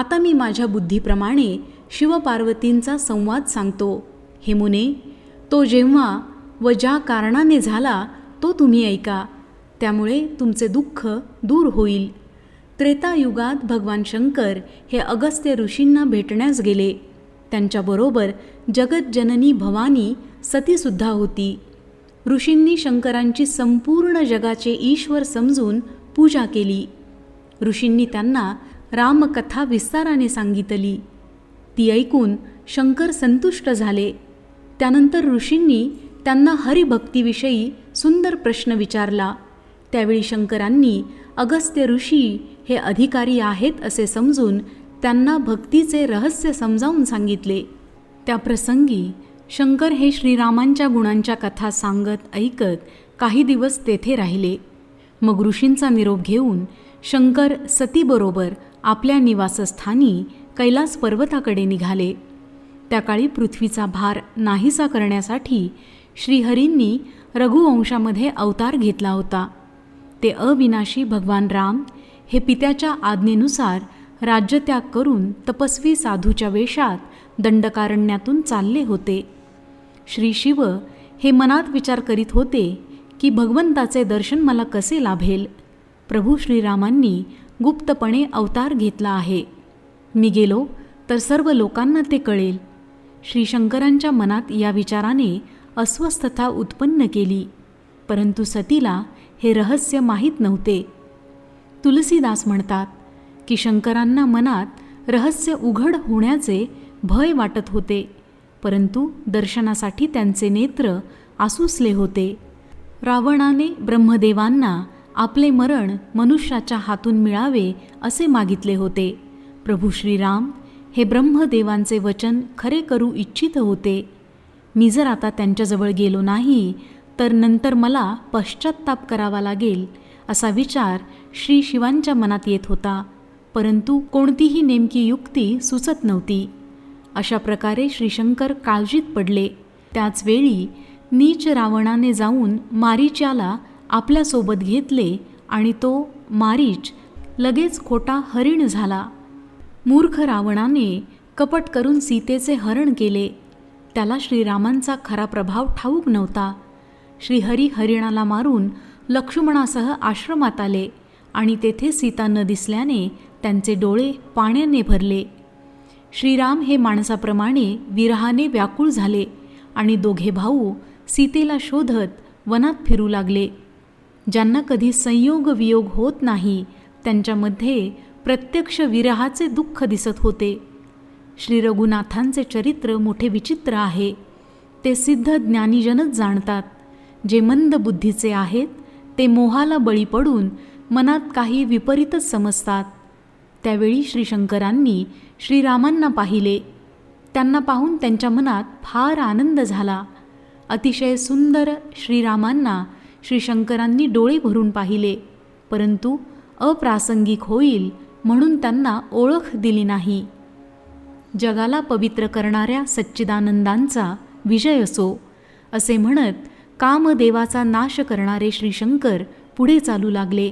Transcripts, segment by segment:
आता मी माझ्या बुद्धीप्रमाणे शिवपार्वतींचा संवाद सांगतो. हे मुने तो जेव्हा व ज्या कारणाने झाला तो तुम्ही ऐका. त्यामुळे तुमचे दुःख दूर होईल. त्रेतायुगात भगवान शंकर हे अगस्त्य ऋषींना भेटण्यास गेले. त्यांच्याबरोबर जगज्जननी भवानी सतीसुद्धा होती. ऋषींनी शंकरांची संपूर्ण जगाचे ईश्वर समजून पूजा केली. ऋषींनी त्यांना रामकथा विस्ताराने सांगितली. ती ऐकून शंकर संतुष्ट झाले. त्यानंतर ऋषींनी त्यांना हरिभक्तीविषयी सुंदर प्रश्न विचारला. त्यावेळी शंकरांनी अगस्त्य ऋषी हे अधिकारी आहेत असे समजून त्यांना भक्तीचे रहस्य समजावून सांगितले. त्या प्रसंगी शंकर हे श्रीरामांच्या गुणांच्या कथा सांगत ऐकत काही दिवस तेथे राहिले. मग ऋषींचा निरोप घेऊन शंकर सतीबरोबर आपल्या निवासस्थानी कैलास पर्वताकडे निघाले. त्या काळी पृथ्वीचा भार नाहीसा करण्यासाठी श्रीहरींनी रघुवंशामध्ये अवतार घेतला होता. ते अविनाशी भगवान राम हे पित्याच्या आज्ञेनुसार राज्यत्याग करून तपस्वी साधूच्या वेशात दंडकारण्यातून चालले होते. श्री शिव हे मनात विचार करीत होते की भगवंताचे दर्शन मला कसे लाभेल? प्रभू श्रीरामांनी गुप्तपणे अवतार घेतला आहे. मी गेलो तर सर्व लोकांना ते कळेल. श्री शंकरांच्या मनात या विचाराने अस्वस्थता उत्पन्न केली. परंतु सतीला हे रहस्य माहीत नव्हते. तुलसीदास म्हणतात की शंकरांना मनात रहस्य उघड होण्याचे भय वाटत होते परंतु दर्शनासाठी त्यांचे नेत्र आसुसले होते. रावणाने ब्रह्मदेवांना आपले मरण मनुष्याच्या हातून मिळावे असे मागितले होते. प्रभू श्रीराम हे ब्रह्मदेवांचे वचन खरे करू इच्छित होते. मी जर आता त्यांच्याजवळ गेलो नाही तर नंतर मला पश्चात्ताप करावा लागेल असा विचार श्री शिवांच्या मनात येत होता. परंतु कोणतीही नेमकी युक्ती सुचत नव्हती. अशा प्रकारे श्रीशंकर काळजीत पडले. त्याचवेळी नीच रावणाने जाऊन मारीच्याला आपल्यासोबत घेतले आणि तो मारीच लगेच खोटा हरिण झाला. मूर्ख रावणाने कपट करून सीतेचे हरण केले. त्याला श्रीरामांचा खरा प्रभाव ठाऊक नव्हता. श्रीहरी हरिणाला मारून लक्ष्मणासह आश्रमात आले आणि तेथे सीता न दिसल्याने त्यांचे डोळे पाण्याने भरले. श्रीराम हे माणसाप्रमाणे विरहाने व्याकुळ झाले आणि दोघे भाऊ सीतेला शोधत वनात फिरू लागले. ज्यांना कधी संयोग वियोग होत नाही त्यांच्यामध्ये प्रत्यक्ष विरहाचे दुःख दिसत होते. श्री रघुनाथांचे चरित्र मोठे विचित्र आहे. ते सिद्ध ज्ञानीजनच जाणतात. जे मंद बुद्धीचे आहेत ते मोहाला बळी पडून मनात काही विपरीतच समजतात. त्यावेळी श्रीशंकरांनी श्रीरामांना पाहिले. त्यांना पाहून त्यांच्या मनात फार आनंद झाला. अतिशय सुंदर श्रीरामांना श्रीशंकरांनी डोळे भरून पाहिले. परंतु अप्रासंगिक होईल म्हणून त्यांना ओळख दिली नाही. जगाला पवित्र करणाऱ्या सच्चिदानंदांचा विजय असो असे म्हणत कामदेवाचा नाश करणारे श्रीशंकर पुढे चालू लागले.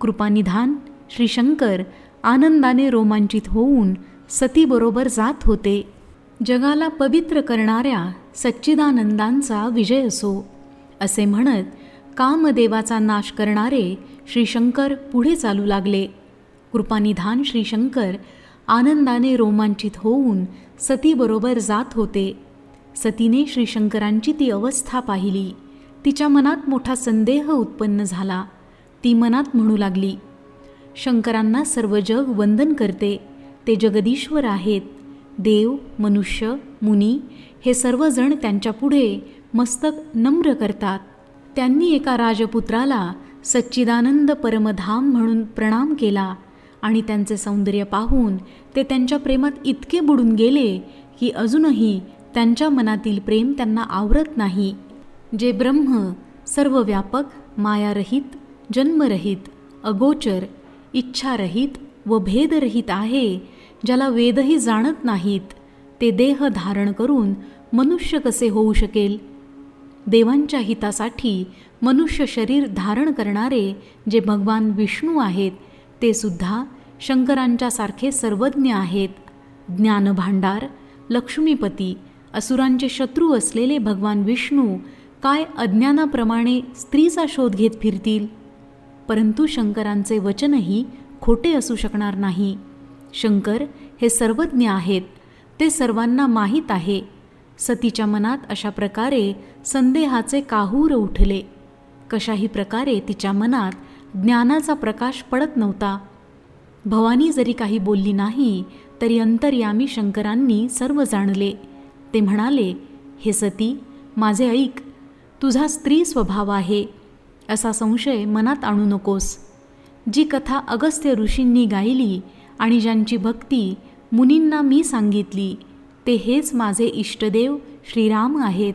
कृपानिधान श्रीशंकर आनंदाने रोमांचित होऊन सतीबरोबर जात होते. जगाला पवित्र करणाऱ्या सच्चिदानंदांचा विजय असो असे म्हणत कामदेवाचा नाश करणारे श्रीशंकर पुढे चालू लागले. कृपानिधान श्रीशंकर आनंदाने रोमांचित होऊन सतीबरोबर जात होते. सतीने श्रीशंकरांची ती अवस्था पाहिली. तिच्या मनात मोठा संदेह उत्पन्न झाला. ती मनात म्हणू लागली शंकरांना सर्व जग वंदन करते. ते जगदीश्वर आहेत. देव मनुष्य मुनी हे सर्वजण त्यांच्यापुढे मस्तक नम्र करतात. त्यांनी एका राजपुत्राला सच्चिदानंद परमधाम म्हणून प्रणाम केला आणि त्यांचे सौंदर्य पाहून ते त्यांच्या प्रेमात इतके बुडून गेले की अजूनही त्यांच्या मनातील प्रेम त्यांना आवरत नाही. जे ब्रह्म सर्व व्यापक मायारहित जन्मरहित अगोचर इच्छारहित व भेदरहित आहे ज्याला वेदही जाणत नाहीत ते देह धारण करून मनुष्य कसे होऊ शकेल? देवांच्या हितासाठी मनुष्य शरीर धारण करणारे जे भगवान विष्णू आहेत ते सुद्धा शंकरांच्यासारखे सर्वज्ञ आहेत. ज्ञानभांडार लक्ष्मीपती असुरांचे शत्रू असलेले भगवान विष्णू काय अज्ञानाप्रमाणे स्त्रीचा शोध घेत फिरतील? परंतु शंकरांचे वचनही खोटे असू शकणार नाही. शंकर हे सर्वज्ञ आहेत ते सर्वांना माहीत आहे. सतीच्या मनात अशा प्रकारे संदेहाचे काहूर उठले. कशाही प्रकारे तिच्या मनात ज्ञानाचा प्रकाश पडत नव्हता. भवानी जरी काही बोलली नाही तरी अंतर्यामी शंकरांनी सर्व जाणले. ते म्हणाले हे सती माझे ऐक तुझा स्त्री स्वभाव आहे. असा संशय मनात आणू नकोस. जी कथा अगस्त्य ऋषींनी गायली आणि ज्यांची भक्ती मुनींना मी सांगितली ते हेच माझे इष्टदेव श्रीराम आहेत.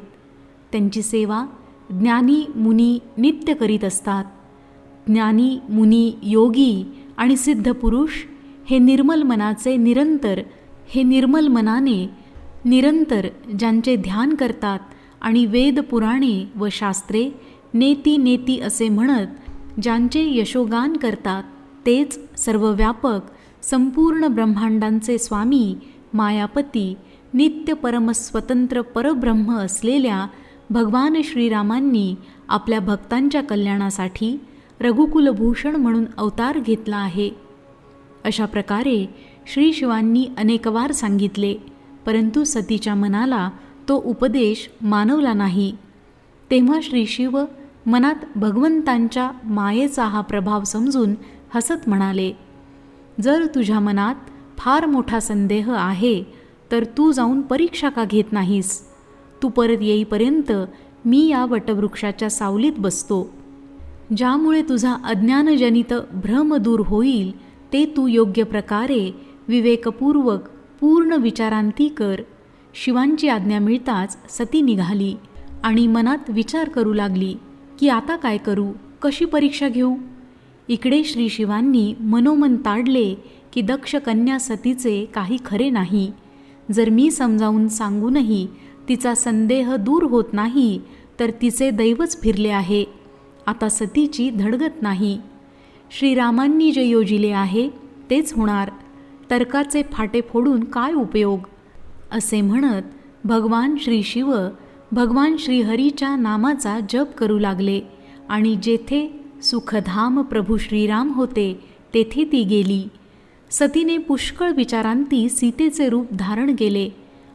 त्यांची सेवा ज्ञानी मुनी नित्य करीत असतात. ज्ञानी मुनी योगी आणि सिद्ध पुरुष हे निर्मल मनाचे निरंतर हे निर्मल मनाने निरंतर ज्यांचे ध्यान करतात आणि वेद पुराणे व शास्त्रे नेती नेती असे म्हणत ज्यांचे यशोगान करतात तेच सर्वव्यापक संपूर्ण ब्रह्मांडांचे स्वामी मायापती नित्य परमस्वतंत्र परब्रह्म असलेल्या भगवान श्रीरामांनी आपल्या भक्तांच्या कल्याणासाठी रघुकुलभूषण म्हणून अवतार घेतला आहे. अशा प्रकारे श्री शिवांनी अनेकवार सांगितले परंतु सतीच्या मनाला तो उपदेश मानवला नाही. तेव्हा श्री शिव मनात भगवंतांच्या मायेचा हा प्रभाव समजून हसत म्हणाले जर तुझ्या मनात फार मोठा संदेह आहे तर तू जाऊन परीक्षा का घेत नाहीस? तू परत येईपर्यंत मी या वटवृक्षाच्या सावलीत बसतो. ज्यामुळे तुझा अज्ञानजनित भ्रम दूर होईल ते तू योग्य प्रकारे विवेकपूर्वक पूर्ण विचारांती कर. शिवांची आज्ञा मिळताच सती निघाली आणि मनात विचार करू लागली की आता काय करू? कशी परीक्षा घेऊ? इकडे श्री शिवांनी मनोमन ताडले की दक्ष कन्या सतीचे काही खरे नाही. जर मी समजावून सांगूनही तिचा संदेह दूर होत नाही तर तिचे दैवच फिरले आहे. आता सतीची धडगत नाही. श्रीरामांनी जे योजिले आहे तेच होणार. तर्काचे फाटे फोडून काय उपयोग? असे म्हणत भगवान श्री शिव भगवान श्रीहरीच्या नामाचा जप करू लागले आणि जेथे सुखधाम प्रभू श्रीराम होते तेथे ती गेली. सतीने पुष्कळ विचारांती सीतेचे रूप धारण केले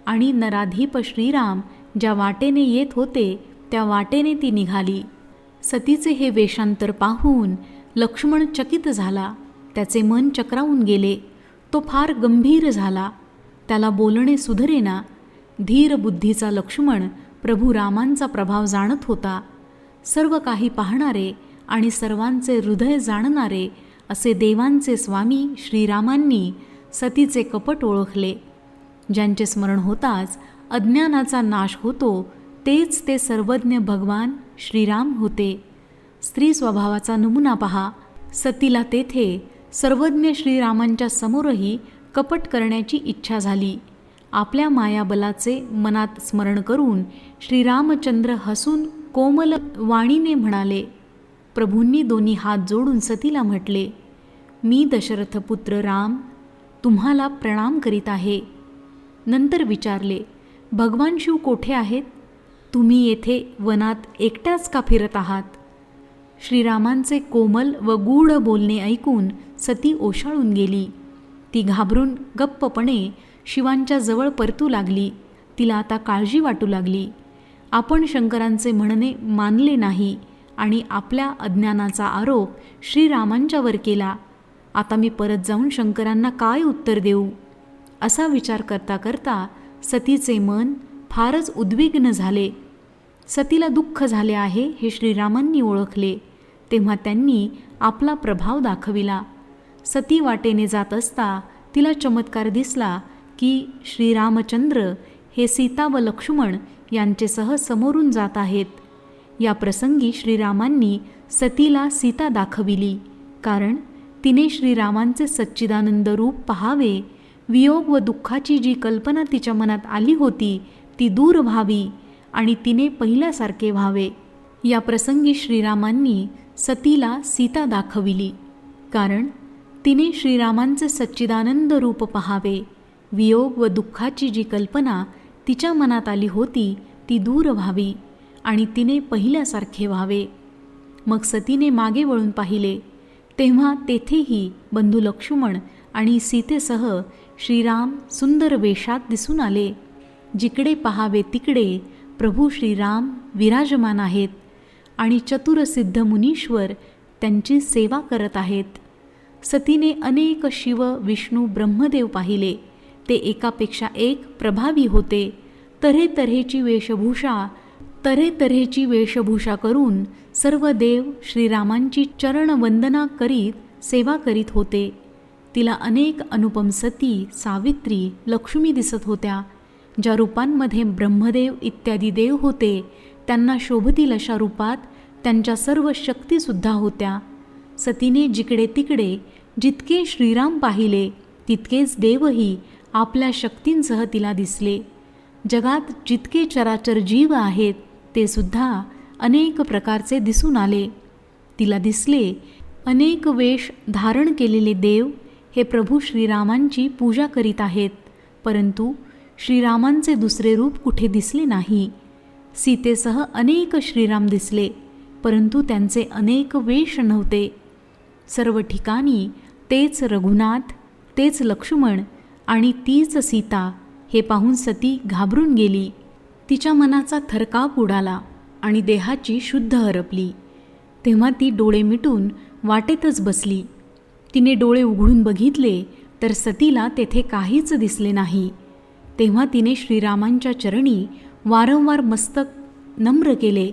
आणि नराधीप श्रीराम ज्या वाटेने येत होते त्या वाटेने ती निघाली. सतीचे हे वेषांतर पाहून लक्ष्मण चकित झाला. त्याचे मन चक्रावून गेले. तो फार गंभीर झाला. त्याला बोलणे सुधरेना. धीर बुद्धीचा लक्ष्मण प्रभू रामांचा प्रभाव जाणत होता. सर्व काही पाहणारे आणि सर्वांचे हृदय जाणणारे असे देवांचे स्वामी श्रीरामांनी सतीचे कपट ओळखले. ज्यांचे स्मरण होताच अज्ञानाचा नाश होतो तेच ते सर्वज्ञ भगवान श्रीराम होते. स्त्री स्वभावाचा नमुना पहा. सतीला तेथे सर्वज्ञ श्रीरामांच्या समोरही कपट करण्याची इच्छा झाली. आपल्या मायाबलाचे मनात स्मरण करून श्रीरामचंद्र हसून कोमल वाणीने म्हणाले प्रभूंनी दोन्ही हात जोडून सतीला म्हटले मी दशरथपुत्र राम तुम्हाला प्रणाम करीत आहे. नंतर विचारले भगवान शिव कोठे आहेत? तुम्ही येथे वनात एकट्याच का फिरत आहात? श्रीरामांचे कोमल व गूढ बोलणे ऐकून सती ओशाळून गेली. ती घाबरून गप्पपणे शिवांच्या जवळ परतू लागली. तिला आता काळजी वाटू लागली. आपण शंकरांचे म्हणणे मानले नाही. आणि आपल्या अज्ञानाचा आरोप श्रीरामांच्यावर केला. आता मी परत जाऊन शंकरांना काय उत्तर देऊ? असा विचार करता करता सतीचे मन फारच उद्विग्न झाले. सतीला दुःख झाले आहे हे श्रीरामांनी ओळखले. तेव्हा त्यांनी आपला प्रभाव दाखविला. सती वाटेने जात असता तिला चमत्कार दिसला की श्रीरामचंद्र हे सीता व लक्ष्मण यांचेसह समोरून जात आहेत. या प्रसंगी श्रीरामांनी सतीला सीता दाखविली. कारण तिने श्रीरामांचे सच्चिदानंद रूप पहावे वियोग व दुःखाची जी कल्पना तिच्या मनात आली होती ती दूर व्हावी आणि तिने पहिल्यासारखे व्हावे. या प्रसंगी श्रीरामांनी सतीला सीता दाखविली. कारण तिने श्रीरामांचे सच्चिदानंद रूप पहावे वियोग व दुःखाची जी कल्पना तिच्या मनात आली होती ती दूर व्हावी. आणि तिने पहिल्यासारखे व्हावे. मग सतीने मागे वळून पाहिले. तेव्हा तेथेही बंधू लक्ष्मण आणि सीतेसह श्रीराम सुंदर वेशात दिसून आले. जिकडे पहावे तिकडे प्रभू श्रीराम विराजमान आहेत आणि चतुरसिद्ध मुनीश्वर त्यांची सेवा करत आहेत. सतीने अनेक शिव विष्णू ब्रह्मदेव पाहिले. ते एकापेक्षा एक प्रभावी होते. तऱ्हे तऱ्हेची वेशभूषा तऱ्हेतऱ्हेची वेशभूषा करून सर्व देव श्रीरामांची चरणवंदना करीत सेवा करीत होते. तिला अनेक अनुपम सती सावित्री लक्ष्मी दिसत होत्या. ज्या रूपांमध्ये ब्रह्मदेव इत्यादी देव होते त्यांना शोभतील अशा रूपात त्यांच्या सर्व शक्तीसुद्धा होत्या. सतीने जिकडे तिकडे जितके श्रीराम पाहिले तितकेच देवही आपल्या शक्तींसह तिला दिसले. जगात जितके चराचर जीव आहेत ते सुद्धा अनेक प्रकारचे दिसून आले. तिला दिसले अनेक वेश धारण केलेले देव हे प्रभू श्रीरामांची पूजा करीत आहेत परंतु श्रीरामांचे दुसरे रूप कुठे दिसले नाही. सीतेसह अनेक श्रीराम दिसले परंतु त्यांचे अनेक वेश नव्हते. सर्व ठिकाणी तेच रघुनाथ तेच लक्ष्मण आणि तीच सीता हे पाहून सती घाबरून गेली. तिच्या मनाचा थरकाप उडाला आणि देहाची शुद्ध हरपली. तेव्हा ती डोळे मिटून वाटेतच बसली. तिने डोळे उघडून बघितले तर सतीला तेथे काहीच दिसले नाही. तेव्हा तिने श्रीरामांच्या चरणी वारंवार मस्तक नम्र केले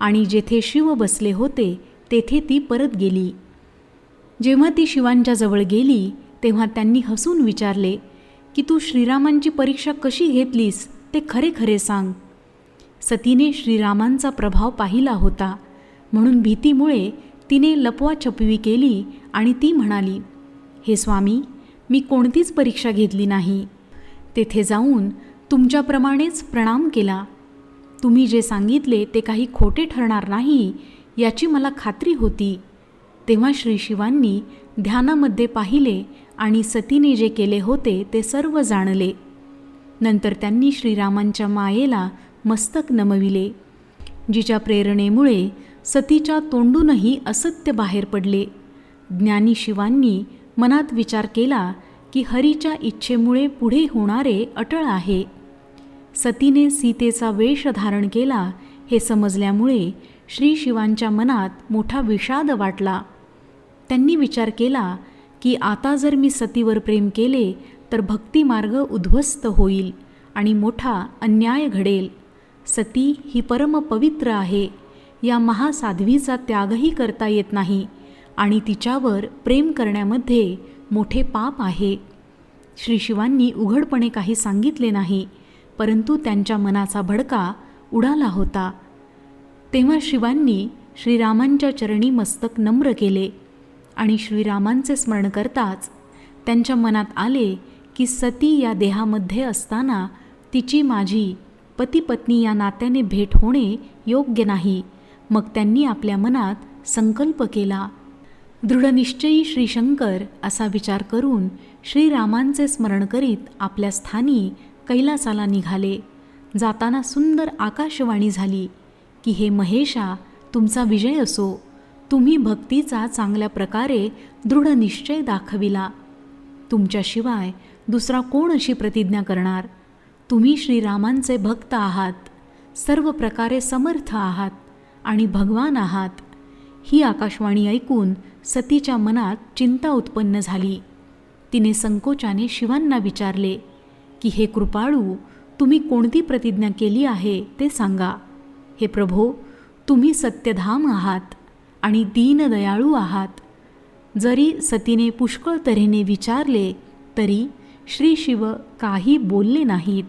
आणि जेथे शिव बसले होते तेथे ती परत गेली. जेव्हा ती शिवांच्या जवळ गेली तेव्हा त्यांनी हसून विचारले की तू श्रीरामांची परीक्षा कशी घेतलीस? ते खरे खरे सांग. सतीने श्रीरामांचा प्रभाव पाहिला होता. म्हणून भीतीमुळे तिने लपवाछपवी केली आणि ती म्हणाली हे स्वामी मी कोणतीच परीक्षा घेतली नाही. तेथे जाऊन तुमच्याप्रमाणेच प्रणाम केला. तुम्ही जे सांगितले ते काही खोटे ठरणार नाही याची मला खात्री होती. तेव्हा श्री शिवांनी ध्यानामध्ये पाहिले आणि सतीने जे केले होते ते सर्व जाणले. नंतर त्यांनी श्रीरामांच्या मायेला मस्तक नमविले जिच्या प्रेरणेमुळे सतीच्या तोंडूनही असत्य बाहेर पडले. ज्ञानी शिवांनी मनात विचार केला की हरीच्या इच्छेमुळे पुढे होणारे अटळ आहे. सतीने सीतेचा वेश धारण केला हे समजल्यामुळे श्री शिवांच्या मनात मोठा विषाद वाटला. त्यांनी विचार केला की आता जर मी सतीवर प्रेम केले तर भक्तिमार्ग उद्ध्वस्त होईल आणि मोठा अन्याय घडेल. सती ही परम पवित्र आहे. या महासाध्वीचा त्यागही करता येत नाही आणि तिच्यावर प्रेम करण्यामध्ये मोठे पाप आहे. श्री शिवांनी उघडपणे काही सांगितले नाही परंतु त्यांच्या मनाचा भडका उडाला होता. तेव्हा शिवांनी श्रीरामांच्या चरणी मस्तक नम्र केले आणि श्रीरामांचे स्मरण करताच त्यांच्या मनात आले की सती या देहामध्ये असताना तिची माझी पतीपत्नी या नात्याने भेट होणे योग्य नाही. मग त्यांनी आपल्या मनात संकल्प केला. दृढनिश्चयी श्रीशंकर असा विचार करून श्रीरामांचे स्मरण करीत आपल्या स्थानी कैलासाला निघाले. जाताना सुंदर आकाशवाणी झाली की हे महेशा तुमचा विजय असो. तुम्ही भक्तीचा चांगल्या प्रकारे दृढ निश्चय दाखविला. तुमच्याशिवाय दुसरा कोण अशी प्रतिज्ञा करणार? तुम्ही श्रीरामांचे भक्त आहात सर्व प्रकारे समर्थ आहात आणि भगवान आहात. ही आकाशवाणी ऐकून सतीच्या मनात चिंता उत्पन्न झाली. तिने संकोचाने शिवांना विचारले की हे कृपाळू तुम्ही कोणती प्रतिज्ञा केली आहे ते सांगा. हे प्रभो तुम्ही सत्यधाम आहात आणि दीनदयाळू आहात. जरी सतीने पुष्कळ तऱ्हेने विचारले तरी श्री शिव काही बोलले नाहीत.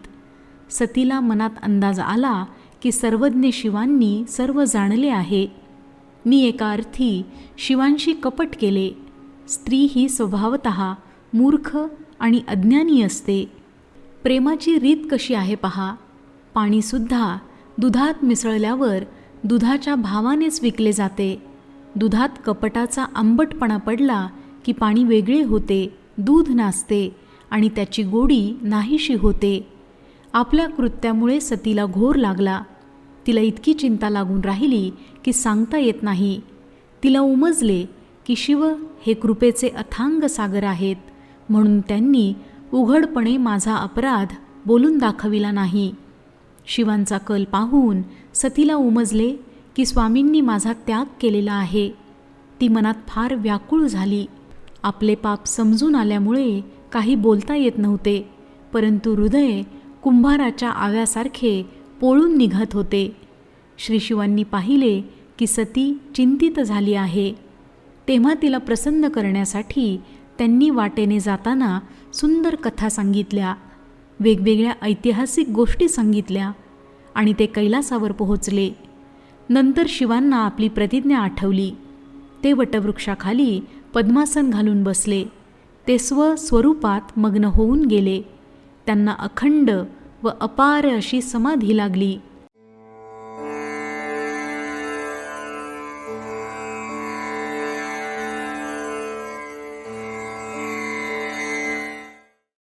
सतीला मनात अंदाज आला की सर्वज्ञ शिवांनी सर्व जाणले आहे. मी एका अर्थी शिवांशी कपट केले. स्त्री ही स्वभावत मूर्ख आणि अज्ञानी असते. प्रेमाची रीत कशी आहे पहा. पाणीसुद्धा दुधात मिसळल्यावर दुधाच्या भावानेच विकले जाते. दुधात कपटाचा आंबटपणा पडला की पाणी वेगळे होते दूध नाचते आणि त्याची गोडी नाहीशी होते. आपल्या कृत्यामुळे सतीला घोर लागला. तिला इतकी चिंता लागून राहिली की सांगता येत नाही. तिला उमजले की शिव हे कृपेचे अथांग सागर आहेत म्हणून त्यांनी उघडपणे माझा अपराध बोलून दाखविला नाही. शिवांचा कल पाहून सतीला उमजले की स्वामींनी माझा त्याग केलेला आहे. ती मनात फार व्याकुळ झाली. आपले पाप समजून आल्यामुळे काही बोलता येत नव्हते परंतु हृदय कुंभाराच्या आव्यासारखे पोळून निघत होते. श्रीशिवांनी पाहिले की सती चिंतित झाली आहे. तेव्हा तिला प्रसन्न करण्यासाठी त्यांनी वाटेने जाताना सुंदर कथा सांगितल्या वेगवेगळ्या ऐतिहासिक गोष्टी सांगितल्या आणि ते कैलासावर पोहोचले. नंतर शिवांना आपली प्रतिज्ञा आठवली. ते वटवृक्षाखाली पद्मासन घालून बसले. ते स्वस्वरूपात मग्न होऊन गेले. त्यांना अखंड व अपार अशी समाधी लागली.